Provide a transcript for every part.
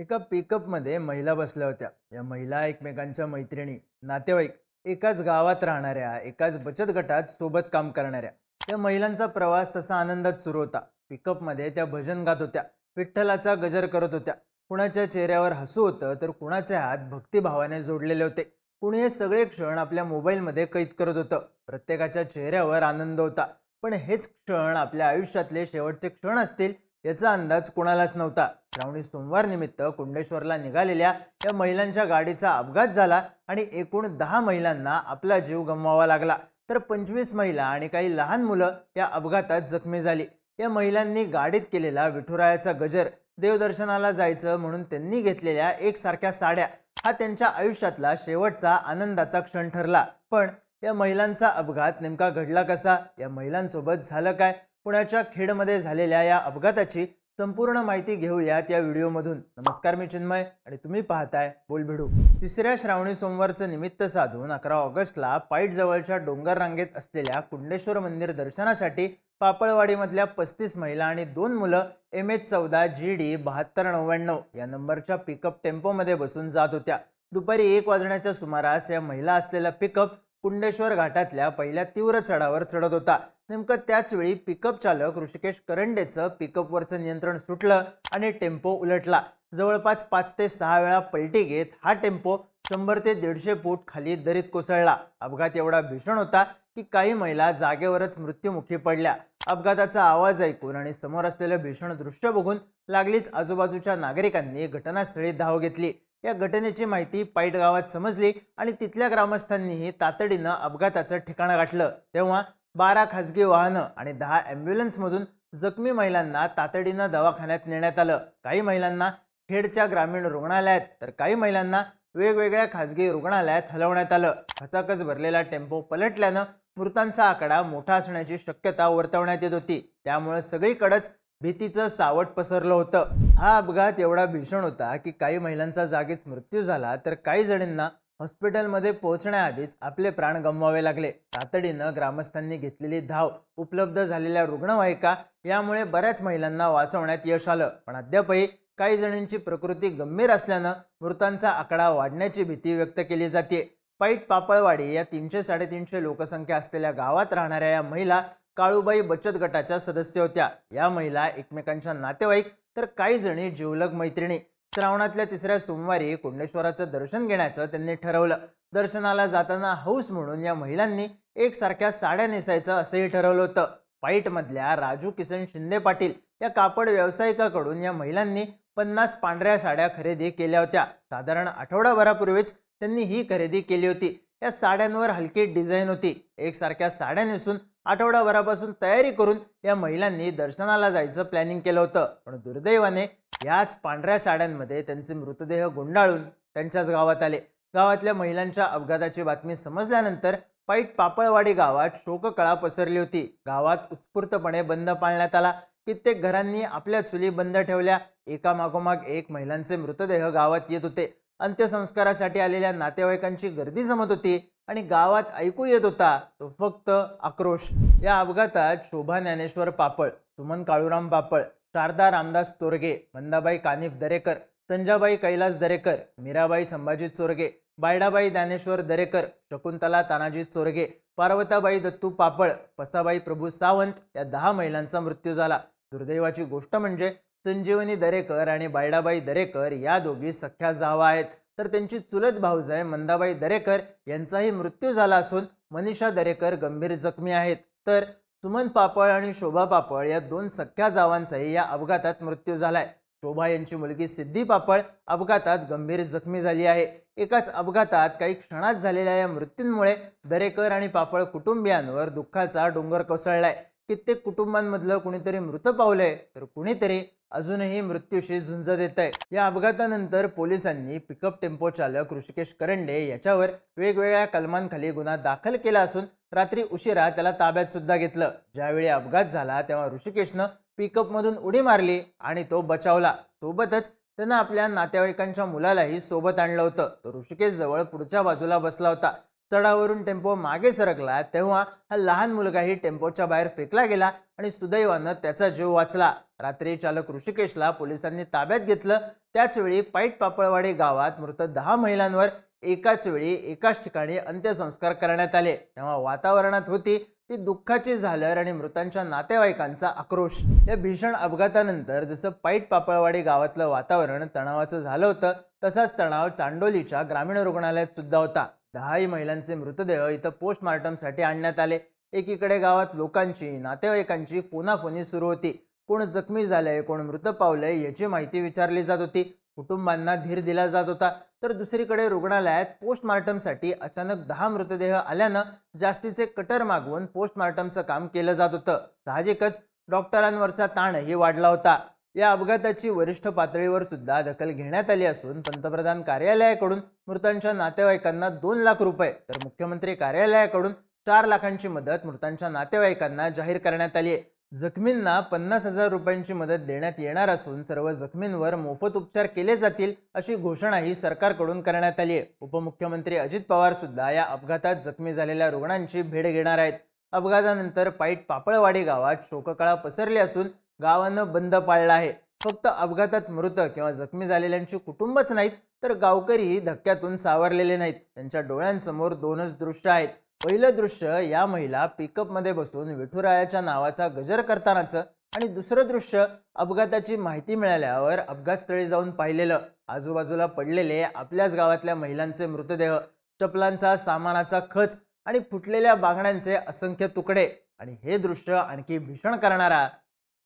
एका पिकअपमध्ये महिला बसल्या होत्या. या महिला एकमेकांच्या मैत्रिणी नातेवाईक एकाच गावात राहणाऱ्या एकाच बचत गटात सोबत काम करणाऱ्या. त्या महिलांचा प्रवास तसा आनंदात सुरू होता. पिकअपमध्ये त्या भजन गात होत्या विठ्ठलाचा गजर करत होत्या. कुणाच्या चेहऱ्यावर हसू होतं तर कुणाचे हात भक्तिभावाने जोडलेले होते. कुणी हे सगळे क्षण आपल्या मोबाईलमध्ये कैद करत होतं. प्रत्येकाच्या चेहऱ्यावर आनंद होता. पण हेच क्षण आपल्या आयुष्यातले शेवटचे क्षण असतील याचा अंदाज कुणालाच नव्हता. श्रावणी सोमवार निमित्त कुंडेश्वरला निघालेल्या या महिलांच्या गाडीचा अपघात झाला आणि एकूण दहा महिलांना आपला जीव गमवावा लागला. तर पंचवीस महिला आणि काही लहान मुलं या अपघातात जखमी झाली. या महिलांनी गाडीत केलेला विठुरायाचा गजर देवदर्शनाला जायचं म्हणून त्यांनी घेतलेल्या एकसारख्या साड्या हा त्यांच्या आयुष्यातला शेवटचा आनंदाचा क्षण ठरला. पण या महिलांचा अपघात नेमका घडला कसा? या महिलांसोबत झालं काय? पुण्याच्या खेडमध्ये झालेल्या या अपघाताची संपूर्ण माहिती घेऊयात या व्हिडिओमधून. नमस्कार मी चिन्मय आणि तुम्ही पाहताय बोलभिडू तिसऱ्या श्रावणी सोमवारचं निमित्त साधून अकरा ऑगस्टला पाईट जवळच्या डोंगर रांगेत असलेल्या कुंडेश्वर मंदिर दर्शनासाठी पापळवाडीमधल्या पस्तीस महिला आणि दोन मुलं एम एच चौदा जी डी बहात्तर नव्याण्णव या नंबरच्या पिकअप टेम्पोमध्ये बसून जात होत्या. दुपारी एक वाजण्याच्या सुमारास या महिला असलेला पिकअप कुंडेश्वर घाटातल्या पहिल्या तीव्र चढावर चढत होता. नेमकं त्याच वेळी पिकअप चालक ऋषिकेश करंडेचं पिकअपवरचं नियंत्रण सुटलं आणि टेम्पो उलटला. जवळपास पाच ते सहा वेळा पलटी घेत हा टेम्पो शंभर ते दीडशे फूट खाली दरीत कोसळला. अपघात एवढा भीषण होता की काही महिला जागेवरच मृत्युमुखी पडल्या. अपघाताचा आवाज ऐकून आणि समोर असलेलं भीषण दृश्य बघून लागलीच आजूबाजूच्या नागरिकांनी घटनास्थळी धाव घेतली. या घटनेची माहिती पाईट गावात समजली आणि तिथल्या ग्रामस्थांनीही तातडीनं अपघाताचं ठिकाण गाठलं. तेव्हा बारा खासगी वाहनं आणि दहा ॲम्ब्युलन्समधून जखमी महिलांना तातडीनं दवाखान्यात नेण्यात आलं. काही महिलांना खेडच्या ग्रामीण रुग्णालयात तर काही महिलांना वेगवेगळ्या खासगी रुग्णालयात हलवण्यात आलं. खचाखच भरलेला टेम्पो पलटल्यानं मृतांचा आकडा मोठा असण्याची शक्यता वर्तवण्यात येत होती. त्यामुळे सगळीकडेच भीतीचं सावट पसरलं होतं. हा अपघात एवढा भीषण होता की काही महिलांचा जागीच मृत्यू झाला तर काही जणींना हॉस्पिटलमध्ये पोहोचण्याआधीच आपले प्राण गमवावे लागले. तातडीनं ग्रामस्थांनी घेतलेली धाव उपलब्ध झालेल्या रुग्णवाहिका यामुळे बऱ्याच महिलांना वाचवण्यात यश आलं. पण अद्यापही काही जणींची प्रकृती गंभीर असल्यानं मृतांचा आकडा वाढण्याची भीती व्यक्त केली जाते पाईट पापळवाडी या तीनशे साडेतीनशे लोकसंख्या असलेल्या गावात राहणाऱ्या या महिला काळूबाई बचत गटाच्या सदस्य होत्या. या महिला एकमेकांच्या नातेवाईक तर काही जणी जिवलग मैत्रिणी. श्रावणातल्या तिसऱ्या सोमवारी कुंडेश्वराचं दर्शन घेण्याचं त्यांनी ठरवलं. दर्शनाला जाताना हौस म्हणून या महिलांनी एकसारख्या साड्या नेसायचं असंही ठरवलं होतं. पाईटमधल्या राजू किसन शिंदे पाटील या कापड व्यावसायिकाकडून या महिलांनी पन्नास पांढऱ्या साड्या खरेदी केल्या होत्या. साधारण आठवडाभरापूर्वीच त्यांनी ही खरेदी केली होती. या साड्यांवर हलकी डिझाईन होती. एकसारख्या साड्या नेसून आठवडाभरापासून तयारी करून या महिलांनी दर्शनाला जायचं प्लॅनिंग केलं होतं. पण दुर्दैवाने याच पांढऱ्या साड्यांमध्ये त्यांचे मृतदेह गुंडाळून त्यांच्याच गावात आले. गावातल्या महिलांच्या अपघाताची बातमी समजल्यानंतर पाईट पापळवाडी गावात शोककळा पसरली होती. गावात उत्स्फूर्तपणे बंद पाळण्यात आला. कित्येक घरांनी आपल्या चुली बंद ठेवल्या. एका मागोमाग एक महिलांचे मृतदेह गावात येत होते. अंत्यसंस्कारासाठी आलेल्या नातेवाईकांची गर्दी जमत होती. आणि गावात ऐकू येत होता तो फक्त आक्रोश. या अपघातात शोभा ज्ञानेश्वर पापळ सुमन काळूराम पापळ शारदा रामदास चोरगे मंदाबाई कानिफ दरेकर संजाबाई कैलास दरेकर मीराबाई संभाजी चोरगे बायडाबाई ज्ञानेश्वर दरेकर शकुंतला तानाजी चोरगे पार्वताबाई दत्तू पापळ पसाबाई प्रभू सावंत या दहा महिलांचा मृत्यू झाला. दुर्दैवाची गोष्ट म्हणजे संजीवनी दरेकर आणि बायडाबाई दरेकर या दोघी सख्या जावा आहेत. तर त्यांची चुलत भाऊजाई मंदाबाई दरेकर यांचाही मृत्यू झाला असून मनीषा दरेकर गंभीर जखमी आहेत. तर सुमन पापळ आणि शोभा पापळ या दोन सख्या जावांचाही या अपघातात मृत्यू झालाय. शोभा यांची मुलगी सिद्धी पापळ अपघातात गंभीर जखमी झाली आहे. एकाच अपघातात काही क्षणात झालेल्या या मृत्यूंमुळे दरेकर आणि पापळ कुटुंबियांवर दुःखाचा डोंगर कोसळलाय. कित्येक कुटुंबांमधलं कुणीतरी मृत पावलंय तर कुणीतरी अजूनही मृत्यूशी झुंज देत आहे या अपघातानंतर पोलिसांनी पिकअप टेम्पो चालक ऋषिकेश करंडे याच्यावर वेगवेगळ्या कलमांखाली गुन्हा दाखल केला असून रात्री उशिरा त्याला ताब्यात सुद्धा घेतलं. ज्यावेळी अपघात झाला तेव्हा ऋषिकेशनं पिकअपमधून उडी मारली आणि तो बचावला. सोबतच त्यानं आपल्या नातेवाईकांच्या मुलालाही सोबत आणलं होतं. तो ऋषिकेश जवळ पुढच्या बाजूला बसला होता. चढावरून टेम्पो मागे सरकला तेव्हा हा लहान मुलगाही टेम्पोच्या बाहेर फेकला गेला आणि सुदैवानं त्याचा जीव वाचला. रात्री चालक ऋषिकेशला पोलिसांनी ताब्यात घेतलं. त्याचवेळी पाईट पापळवाडी गावात मृत दहा महिलांवर एकाच वेळी एकाच ठिकाणी अंत्यसंस्कार करण्यात आले. तेव्हा वातावरणात होती ती दुःखाची झालर आणि मृतांच्या नातेवाईकांचा आक्रोश. या भीषण अपघातानंतर जसं पाईट पापळवाडी गावातलं वातावरण तणावाचं झालं होतं तसाच तणाव चांडोलीच्या ग्रामीण रुग्णालयात सुद्धा होता. दहाही महिलांचे मृतदेह इथं पोस्टमार्टमसाठी आणण्यात आले. एकीकडे गावात लोकांची नातेवाईकांची फोनाफोनी सुरू होती. कोण जखमी झालंय कोण मृत पावलंय याची माहिती विचारली जात होती. कुटुंबांना धीर दिला जात होता. तर दुसरीकडे रुग्णालयात पोस्टमार्टमसाठी अचानक दहा मृतदेह आल्यानं जास्तीचे कटर मागवून पोस्टमार्टमचं काम केलं जात होतं. साहजिकच डॉक्टरांवरचा ताणही वाढला होता. या अपघाताची वरिष्ठ पातळीवर सुद्धा दखल घेण्यात आली असून पंतप्रधान कार्यालयाकडून मृतांच्या नातेवाईकांना दोन लाख रुपये तर मुख्यमंत्री कार्यालयाकडून चार लाखांची मदत मृतांच्या नातेवाईकांना जाहीर करण्यात आली आहे. जखमींना पन्नास हजार रुपयांची मदत देण्यात येणार असून सर्व जखमींवर मोफत उपचार केले जातील अशी घोषणाही सरकारकडून करण्यात आली आहे. उपमुख्यमंत्री अजित पवार सुद्धा या अपघातात जखमी झालेल्या रुग्णांची भेट घेणार आहेत. अपघातानंतर पाईट पापळवाडी गावात शोककळा पसरली असून गावानं बंद पाळला आहे. फक्त अपघातात मृत किंवा जखमी झालेल्यांची कुटुंबच नाहीत तर गावकरीही धक्क्यातून सावरलेले नाहीत. त्यांच्या डोळ्यांसमोर दोनच दृश्य आहेत. पहिलं दृश्य या महिला पिकअपमध्ये बसून विठुरायाच्या नावाचा गजर करतानाचं आणि दुसरं दृश्य अपघाताची माहिती मिळाल्यावर अपघातस्थळी जाऊन पाहिलेलं. आजूबाजूला पडलेले आपल्याच गावातल्या महिलांचे मृतदेह चपलांचा सामानाचा खच आणि फुटलेल्या बागण्यांचे असंख्य तुकडे. आणि हे दृश्य आणखी भीषण करणारा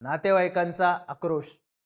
नातेवाईकांचा आक्रोश.